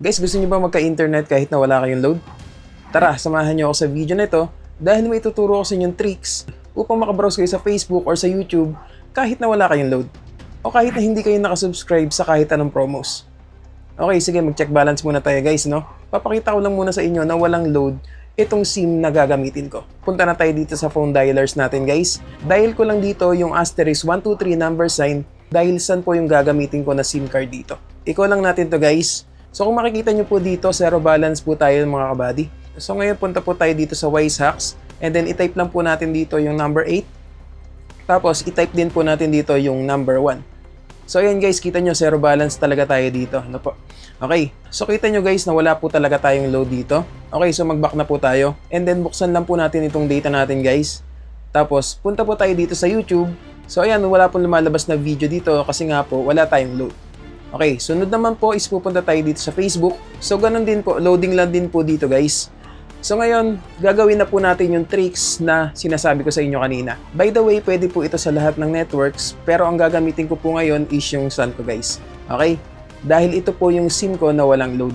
Guys, gusto niyo ba magka-internet kahit na wala kayong load? Tara, samahan niyo ako sa video na ito dahil may ituturo ko sa inyong tricks upang makabrowse kayo sa Facebook or sa YouTube kahit na wala kayong load. O kahit na hindi kayo nakasubscribe sa kahit anong promos. Okay, sige, mag-check balance muna tayo guys, no? Papakita ko lang muna sa inyo na walang load itong SIM na gagamitin ko. Punta na tayo dito sa phone dialers natin guys. Dial ko lang dito yung asterisk 123 number sign dahil saan po yung gagamitin ko na SIM card dito. Iko lang natin to guys. So kung makikita nyo po dito, zero balance po tayo mga kabady. So ngayon punta po tayo dito sa Wise Hacks and then i-type lang po natin dito yung number 8. Tapos i-type din po natin dito yung number 1. So ayan guys, kita nyo zero balance talaga tayo dito. Ano po? Okay, so kita nyo guys na wala po talaga tayong load dito. Okay, so mag-back na po tayo. And then buksan lang po natin itong data natin guys. Tapos punta po tayo dito sa YouTube. So ayan, wala pong lumalabas na video dito kasi nga po wala tayong load. Okay, sunod naman po is pupunta tayo dito sa Facebook. So ganun din po, loading lang din po dito guys. So ngayon, gagawin na po natin yung tricks na sinasabi ko sa inyo kanina. By the way, pwede po ito sa lahat ng networks, pero ang gagamitin ko po ngayon is yung Sun ko guys. Okay? Dahil ito po yung SIM ko na walang load.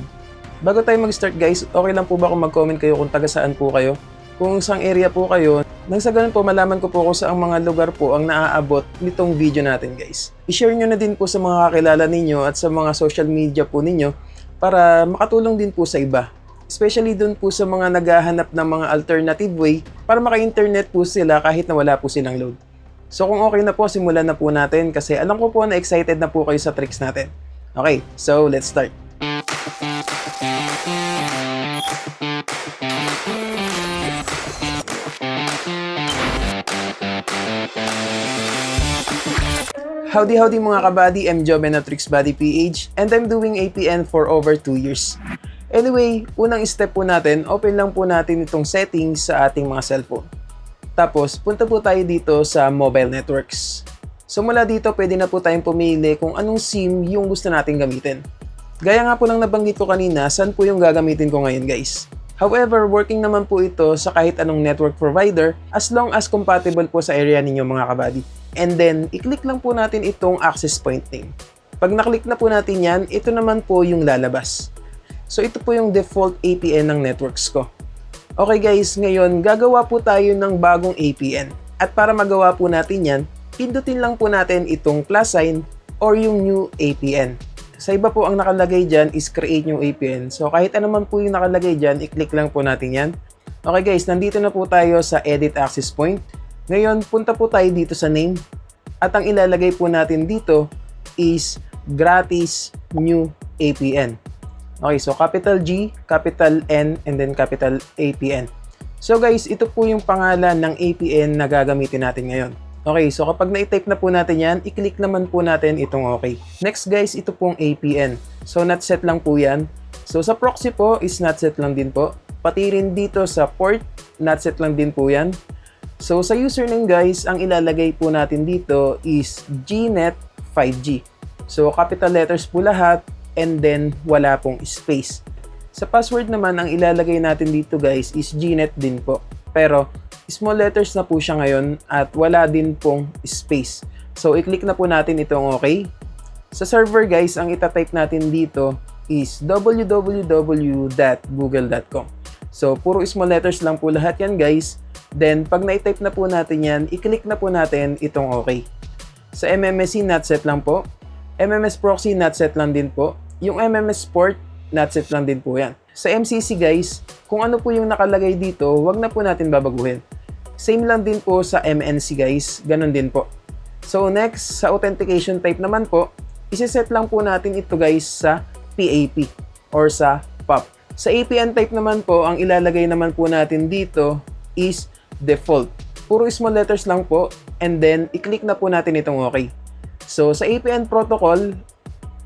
Bago tayo mag-start guys, okay lang po ba kung mag-comment kayo kung taga saan po kayo? Kung saan area po kayo, nang sa ganun po malaman ko po kung saang mga lugar po ang naaabot nitong video natin guys. I-share nyo na din po sa mga kakilala ninyo at sa mga social media po ninyo para makatulong din po sa iba. Especially dun po sa mga naghahanap ng mga alternative way para maka-internet po sila kahit na wala po silang load. So kung okay na po, simulan na po natin kasi alam ko po na excited na po kayo sa tricks natin. Okay, so let's start. Howdy howdy mga kabady, I'm Joe Benatrix Body PH and I'm doing APN for over 2 years. Anyway, unang step po natin, open lang po natin itong settings sa ating mga cellphone. Tapos, punta po tayo dito sa mobile networks. So mula dito, pwede na po tayong pumili kung anong SIM yung gusto nating gamitin. Gaya nga po lang nabanggit ko kanina, saan po yung gagamitin ko ngayon guys. However, working naman po ito sa kahit anong network provider as long as compatible po sa area ninyo mga kabady. And then, i-click lang po natin itong access point name. Pag naklik na po natin yan, ito naman po yung lalabas. So ito po yung default APN ng networks ko. Okay guys, ngayon gagawa po tayo ng bagong APN. At para magawa po natin yan, pindutin lang po natin itong plus sign or yung new APN. Sa iba po ang nakalagay dyan is create new APN. So kahit ano man po yung nakalagay dyan, i-click lang po natin yan. Okay guys, nandito na po tayo sa edit access point. Ngayon, punta po tayo dito sa name. At ang ilalagay po natin dito is gratis new APN. Okay, so capital G, capital N, and then capital APN. So guys, ito po yung pangalan ng APN na gagamitin natin ngayon. Okay, so kapag na-type na po natin yan, i-click naman po natin itong okay. Next guys, ito pong APN. So not set lang po yan. So sa proxy po is not set lang din po. Pati rin dito sa port, not set lang din po yan. So sa username guys, ang ilalagay po natin dito is gnet 5G. So capital letters po lahat and then wala pong space. Sa password naman, ang ilalagay natin dito guys is gnet din po. Pero small letters na po siya ngayon at wala din pong space. So i-click na po natin itong okay. Sa server guys, ang itatype natin dito is www.google.com. So puro small letters lang po lahat yan guys. Then pag na-type na po natin yan, i-click na po natin itong okay. Sa MMSC not set lang po. MMS proxy not set lang din po. Yung MMS port not set lang din po yan. Sa MCC guys, kung ano po yung nakalagay dito, wag na po natin babaguhin. Same lang din po sa MNC guys, ganun din po. So next, sa authentication type naman po, isiset lang po natin ito guys sa PAP or sa POP. Sa APN type naman po, ang ilalagay naman po natin dito is default. Puro small letters lang po and then i-click na po natin itong okay. So sa APN protocol,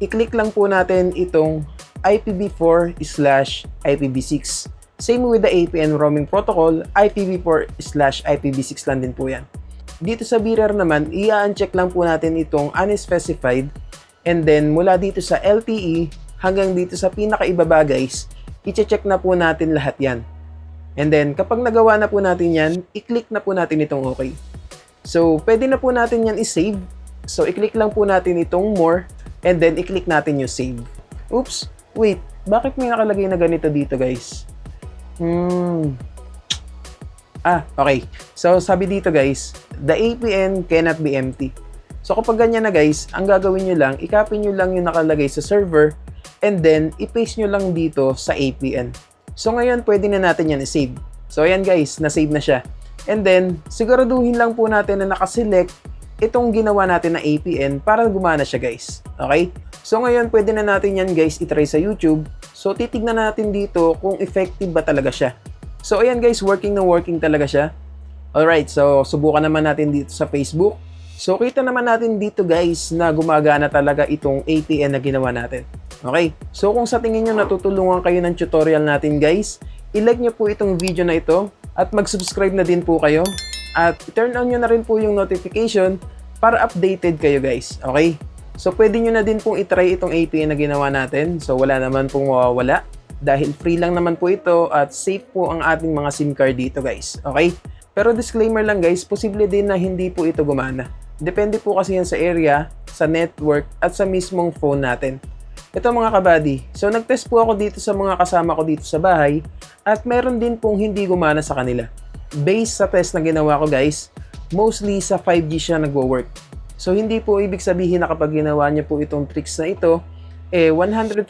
i-click lang po natin itong IPv4 slash IPv6. Same with the APN roaming protocol, IPv4 slash IPv6 lang din po yan. Dito sa bearer naman, i-uncheck lang po natin itong unspecified and then mula dito sa LTE hanggang dito sa pinakaibaba guys, i-check na po natin lahat yan. And then kapag nagawa na po natin yan, i-click na po natin itong okay. So pwede na po natin yan i-save. So i-click lang po natin itong more and then i-click natin yung save. Oops, wait, bakit may nakalagay na ganito dito guys? Hmm. Ah, okay. So, sabi dito guys, the APN cannot be empty. So, kapag ganyan na guys, ang gagawin nyo lang, i-copy nyo lang yung nakalagay sa server and then i-paste nyo lang dito sa APN. So, ngayon, pwede na natin yan i-save. So, ayan guys, na-save na siya. And then, siguraduhin lang po natin na nakaselect itong ginawa natin na APN para gumana siya guys. Okay? So ngayon, pwede na natin yan guys itry sa YouTube. So titignan natin dito kung effective ba talaga siya. So ayan guys, working na working talaga siya. Alright, so subukan naman natin dito sa Facebook. So kita naman natin dito guys na gumagana talaga itong APN na ginawa natin. Okay, so kung sa tingin nyo natutulungan kayo ng tutorial natin guys, i-like nyo po itong video na ito at mag-subscribe na din po kayo at turn on nyo na rin po yung notification para updated kayo guys. Okay? So pwede nyo na din pong itry itong APN na ginawa natin. So wala naman pong mawawala dahil free lang naman po ito at safe po ang ating mga SIM card dito guys. Okay? Pero disclaimer lang guys, posible din na hindi po ito gumana. Depende po kasi yan sa area, sa network at sa mismong phone natin. Ito mga kabady, so nag-test po ako dito sa mga kasama ko dito sa bahay at meron din pong hindi gumana sa kanila. Based sa test na ginawa ko guys, mostly sa 5G siya nagwo-work. So hindi po ibig sabihin na kapag ginawa niyo po itong tricks na ito, eh 100%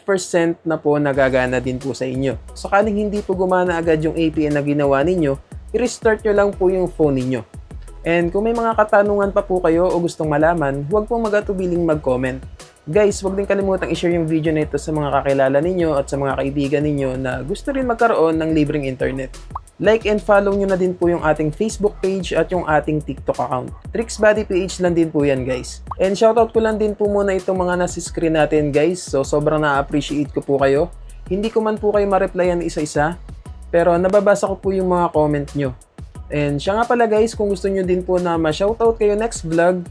na po nagagana din po sa inyo. Sakaling hindi po gumana agad yung APN na ginawa ninyo, i-restart nyo lang po yung phone ninyo. And kung may mga katanungan pa po kayo o gustong malaman, huwag pong magatubiling mag-comment. Guys, huwag din kalimutang i-share yung video na ito sa mga kakilala ninyo at sa mga kaibigan ninyo na gusto rin magkaroon ng libreng internet. Like and follow nyo na din po yung ating Facebook page at yung ating TikTok account. Tricks Body PH lang din po yan guys. And shoutout ko lang din po muna itong mga nasa screen natin guys. So sobrang na-appreciate ko po kayo. Hindi ko man po kayo ma-replyan isa-isa. Pero nababasa ko po yung mga comment nyo. And siya nga pala guys, kung gusto nyo din po na ma-shoutout kayo next vlog,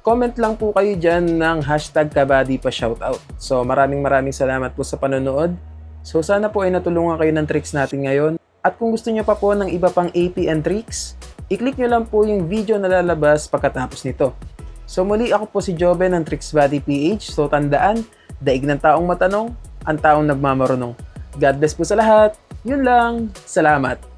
comment lang po kayo dyan ng hashtag kabady pa shoutout. So maraming maraming salamat po sa panonood. So sana po ay natulungan kayo ng tricks natin ngayon. At kung gusto nyo pa po ng iba pang APN tricks, i-click nyo lang po yung video na lalabas pagkatapos nito. So muli ako po si Joven ng Tricks Body PH. So tandaan, daig ng taong matanong, ang taong nagmamarunong. God bless po sa lahat. Yun lang. Salamat.